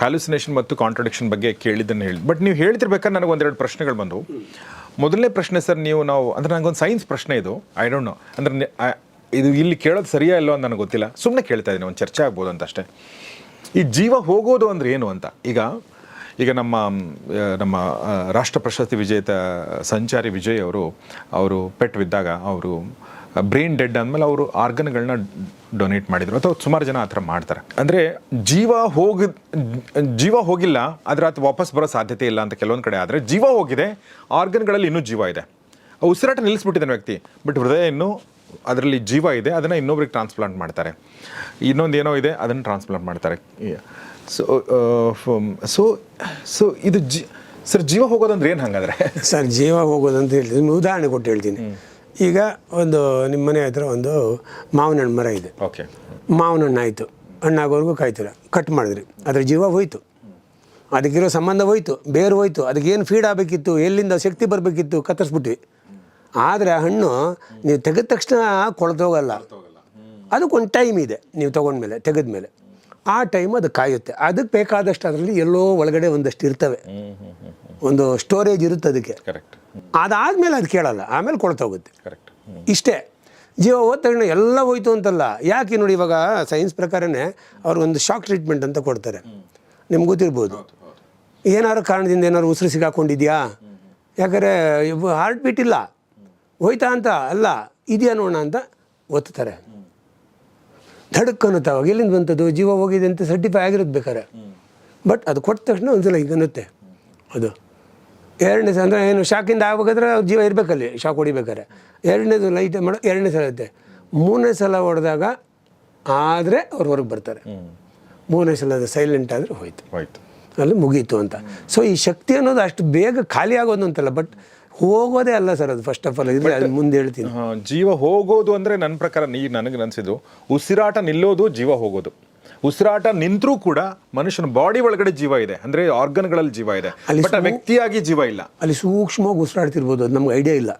Hallucination ಮತ್ತು contradiction ಬಗ್ಗೆ ಕೇಳಿದ್ದನ್ನು ಹೇಳಿ. ಬಟ್ ನೀವು ಹೇಳ್ತಿರ್ಬೇಕಾದ್ರೆ ನನಗೆ ಒಂದೆರಡು ಪ್ರಶ್ನೆಗಳು ಬಂದವು. ಮೊದಲನೇ ಪ್ರಶ್ನೆ ಸರ್ ನೀವು ನಾವು, ಅಂದರೆ ನನಗೊಂದು ಸೈನ್ಸ್ ಪ್ರಶ್ನೆ ಇದು. ಐ ಡೋಂಟ್ ನೋ ಅಂದರೆ ಇದು ಇಲ್ಲಿ ಕೇಳೋದು ಸರಿಯಾ ಇಲ್ಲೋ ಅಂತ ನನಗೆ ಗೊತ್ತಿಲ್ಲ. ಸುಮ್ಮನೆ ಕೇಳ್ತಾ ಇದ್ದೀನಿ, ಒಂದು ಚರ್ಚೆ ಆಗ್ಬೋದು ಅಂತ ಅಷ್ಟೇ. ಈ ಜೀವ ಹೋಗೋದು ಅಂದರೆ ಏನು ಅಂತ? ಈಗ ಈಗ ನಮ್ಮ ನಮ್ಮ ರಾಷ್ಟ್ರ ಪ್ರಶಸ್ತಿ ವಿಜೇತ ಸಂಚಾರಿ ವಿಜಯ್ ಅವರು ಅವರು ಪೆಟ್ಟು ಬಿದ್ದಾಗ ಅವರು ಬ್ರೈನ್ ಡೆಡ್ ಅಂದಮೇಲೆ ಅವರು ಆರ್ಗನ್ಗಳನ್ನ ಡೊನೇಟ್ ಮಾಡಿದರು ಅಥವಾ ಸುಮಾರು ಜನ ಆ ಥರ ಮಾಡ್ತಾರೆ. ಅಂದರೆ ಜೀವ ಹೋಗ ಜೀವ ಹೋಗಿಲ್ಲ ಆದರೆ ಅದು ವಾಪಸ್ ಬರೋ ಸಾಧ್ಯತೆ ಇಲ್ಲ ಅಂತ ಕೆಲವೊಂದು ಕಡೆ ಆದರೆ ಜೀವ ಹೋಗಿದೆ ಆರ್ಗನ್ಗಳಲ್ಲಿ ಇನ್ನೂ ಜೀವ ಇದೆ. ಆ ಉಸಿರಾಟ ನಿಲ್ಲಿಸ್ಬಿಟ್ಟಿದ್ದಾನೆ ವ್ಯಕ್ತಿ ಬಟ್ ಹೃದಯ ಇನ್ನೂ ಅದರಲ್ಲಿ ಜೀವ ಇದೆ ಅದನ್ನು ಇನ್ನೊಬ್ರಿಗೆ ಟ್ರಾನ್ಸ್ಪ್ಲಾಂಟ್ ಮಾಡ್ತಾರೆ. ಇನ್ನೊಂದು ಏನೋ ಇದೆ ಅದನ್ನು ಟ್ರಾನ್ಸ್ಪ್ಲಾಂಟ್ ಮಾಡ್ತಾರೆ. ಸೊ ಸೊ ಸೊ ಇದು ಜಿ ಸರ್ ಜೀವ ಹೋಗೋದಂದ್ರೆ ಏನು ಹಂಗಾದ್ರೆ? ಸರ್ ಜೀವ ಹೋಗೋದಂತ ಹೇಳ್ತೀನಿ ಉದಾಹರಣೆ ಕೊಟ್ಟು ಹೇಳ್ತೀನಿ. ಈಗ ಒಂದು ನಿಮ್ಮ ಮನೆ ಹತ್ರ ಒಂದು ಮಾವಿನ ಹಣ್ಣು ಮರ ಇದೆ. ಓಕೆ. ಮಾವಿನ ಹಣ್ಣು ಆಯಿತು. ಹಣ್ಣಾಗೋವರೆಗೂ ಕಾಯ್ತಿಲ್ಲ ಕಟ್ ಮಾಡಿದ್ರಿ. ಅದ್ರ ಜೀವ ಹೋಯ್ತು. ಅದಕ್ಕಿರೋ ಸಂಬಂಧ ಹೋಯ್ತು. ಬೇರು ಹೋಯ್ತು. ಅದಕ್ಕೆ ಏನು ಫೀಡ್ ಆಗಬೇಕಿತ್ತು? ಎಲ್ಲಿಂದ ಶಕ್ತಿ ಬರಬೇಕಿತ್ತು? ಕತ್ತರಿಸ್ಬಿಟ್ವಿ. ಆದರೆ ಆ ಹಣ್ಣು ನೀವು ತೆಗೆದ ತಕ್ಷಣ ಕೊಳ್ತೋಗಲ್ಲ. ಅದಕ್ಕೊಂದು ಟೈಮ್ ಇದೆ. ನೀವು ತೊಗೊಂಡ್ಮೇಲೆ ತೆಗೆದ್ಮೇಲೆ. ಆ ಟೈಮ್ ಅದು ಕಾಯುತ್ತೆ. ಅದಕ್ಕೆ ಬೇಕಾದಷ್ಟು ಅದರಲ್ಲಿ ಎಲ್ಲೋ ಒಳಗಡೆ ಒಂದಷ್ಟು ಇರ್ತವೆ. ಒಂದು ಸ್ಟೋರೇಜ್ ಇರುತ್ತೆ ಅದಕ್ಕೆ. ಕರೆಕ್ಟ್ ಅದಾದಮೇಲೆ ಅದು ಕೇಳಲ್ಲ ಆಮೇಲೆ ಕೊಳ್ತೋಗುತ್ತೆ ಕರೆಕ್ಟ್ ಇಷ್ಟೇ. ಜೀವ ಹೋದ ತಕ್ಷಣ ಎಲ್ಲ ಹೋಯ್ತು ಅಂತಲ್ಲ ಯಾಕೆ ನೋಡಿ ಇವಾಗ ಸೈನ್ಸ್ ಪ್ರಕಾರನೇ ಅವ್ರಿಗೊಂದು ಶಾಕ್ ಟ್ರೀಟ್ಮೆಂಟ್ ಅಂತ ಕೊಡ್ತಾರೆ. ನಿಮ್ಗೆ ಗೊತ್ತಿರ್ಬೋದು. ಏನಾದ್ರು ಕಾರಣದಿಂದ ಏನಾದ್ರು ಉಸಿರು ಸಿಗಾಕೊಂಡಿದ್ಯಾ? ಯಾಕಂದರೆ ಹಾರ್ಟ್ ಬೀಟ್ ಇಲ್ಲ. ಹೋಯ್ತಾ ಅಂತ ಅಲ್ಲ ಇದೆಯಾ ನೋಡೋಣ ಅಂತ ಒತ್ತಾರೆ ಧಡಕ್ ಅನ್ನುತ್ತೆ ಅವಾಗ ಎಲ್ಲಿಂದ ಬಂತದ್ದು ಜೀವ ಹೋಗಿದೆ ಅಂತ ಸರ್ಟಿಫೈ ಆಗಿರೋದು ಬೇಕಾರೆ ಬಟ್ ಅದು ಕೊಟ್ಟ ತಕ್ಷಣ ಒಂದ್ಸಲ ಈಗ ಅನ್ನುತ್ತೆ. ಅದು ಎರಡನೇ ಸಲ ಅಂದರೆ ಏನು ಶಾಕಿಂದ ಆಗ್ಬೇಕಾದ್ರೆ ಜೀವ ಇರಬೇಕಲ್ಲಿ ಶಾಕ್ ಹೊಡಿಬೇಕಾರೆ ಎರಡನೇದು ಲೈಟ್ ಮಾಡೋ ಎರಡನೇ ಸಲ ಇರುತ್ತೆ. ಮೂರನೇ ಸಲ ಹೊಡೆದಾಗ ಆದರೆ ಅವ್ರು ಹೊರಗೆ ಬರ್ತಾರೆ. ಮೂರನೇ ಸಲ ಅದು ಸೈಲೆಂಟ್ ಆದರೆ ಹೋಯ್ತು. ಹೋಯ್ತು. ಅಲ್ಲಿ ಮುಗೀತು ಅಂತ. ಸೊ ಈ ಶಕ್ತಿ ಅನ್ನೋದು ಅಷ್ಟು ಬೇಗ ಖಾಲಿ ಆಗೋದು ಅಂತಲ್ಲ ಬಟ್ ಹೋಗೋದೇ ಅಲ್ಲ ಸರ್ ಅದು ಫಸ್ಟ್ ಆಫ್ ಆಲ್ ಇದ್ರೆ ಅದು ಮುಂದೆ ಹೇಳ್ತೀನಿ. ಜೀವ ಹೋಗೋದು ಅಂದ್ರೆ ನನ್ನ ಪ್ರಕಾರ ನೀ ನನಗೆ ಅನ್ಸಿದ್ದು ಉಸಿರಾಟ ನಿಲ್ಲೋದು ಜೀವ ಹೋಗೋದು. ಉಸಿರಾಟ ನಿಂತರೂ ಕೂಡ ಮನುಷ್ಯನ ಬಾಡಿ ಒಳಗಡೆ ಜೀವ ಇದೆ. ಅಂದ್ರೆ ಆರ್ಗನ್ಗಳಲ್ಲಿ ಜೀವ ಇದೆ. ಅಲ್ಲಿ ಬಟ್ ವ್ಯಕ್ತಿಯಾಗಿ ಜೀವ ಇಲ್ಲ. ಅಲ್ಲಿ ಸೂಕ್ಷ್ಮವಾಗಿ ಉಸಿರಾಡ್ತಿರ್ಬೋದು ಅದು ನಮ್ಗೆ ಐಡಿಯಾ ಇಲ್ಲ.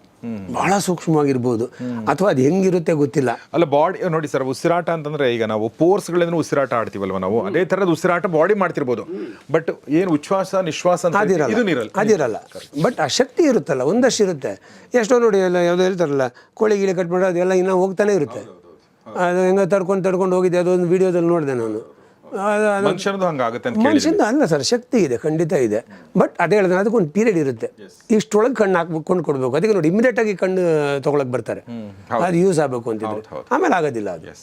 ಭಾಳ ಸೂಕ್ಷ್ಮವಾಗಿರ್ಬೋದು. ಅಥವಾ ಅದು ಹೆಂಗಿರುತ್ತೆ ಗೊತ್ತಿಲ್ಲ. ಅಲ್ಲ ಬಾಡಿ ನೋಡಿ ಸರ್ ಉಸಿರಾಟ ಅಂತಂದ್ರೆ ಈಗ ನಾವು ಪೋರ್ಸ್ಗಳಿಂದ ಉಸಿರಾಟ ಆಡ್ತೀವಲ್ವ ನಾವು? ಅದೇ ತರದ ಉಸಿರಾಟ ಬಾಡಿ ಮಾಡ್ತಿರ್ಬೋದು. ಬಟ್ ಏನು ಉಚ್ಛ್ವಾಸ ನಿಶ್ವಾಸ ಅಂತ ಅದಿರಲ್ಲ ಅದಿರಲ್ಲ ಬಟ್ ಆ ಶಕ್ತಿ ಇರುತ್ತಲ್ಲ ಒಂದಷ್ಟು ಇರುತ್ತೆ. ಎಷ್ಟೋ ನೋಡಿ ಎಲ್ಲ ಯಾವುದೋ ಹೇಳ್ತಾರಲ್ಲ ಕೋಳಿ ಗಿಳಿ ಕಟ್ ಮಾಡೋದು ಅದೆಲ್ಲ ಇನ್ನೂ ಹೋಗ್ತಾನೆ ಇರುತ್ತೆ. ಅದು ಹೆಂಗೆ ತಡ್ಕೊಂಡು ತಡ್ಕೊಂಡು ಹೋಗಿದ್ದೆ ಅದೊಂದು ವಿಡಿಯೋದಲ್ಲಿ ನೋಡಿದೆ ನಾನು. ಮನುಷ್ಯನದು ಹಂಗಾಗುತ್ತೆ ಅಂತ ಅಲ್ಲ ಸರ್ ಶಕ್ತಿ ಇದೆ ಖಂಡಿತ ಇದೆ. ಬಟ್ ಅದೇ ಹೇಳಿದ್ರೆ ಅದಕ್ಕೊಂದು ಪೀರಿಯಡ್ ಇರುತ್ತೆ. ಇಷ್ಟೊಳಗೆ ಕಣ್ಣು ಹಾಕ್ಬೇಕು ಕೊಂಡು ಕೊಡ್ಬೇಕು. ಅದಕ್ಕೆ ನೋಡಿ ಇಮಿಡಿಯೇಟ್ ಆಗಿ ಕಣ್ಣು ತಗೊಳಕ್ ಬರ್ತಾರೆ. ಅದು ಯೂಸ್ ಆಗಬೇಕು ಅಂತಿದ್ರೆ. ಆಮೇಲೆ ಆಗೋದಿಲ್ಲ ಅದು.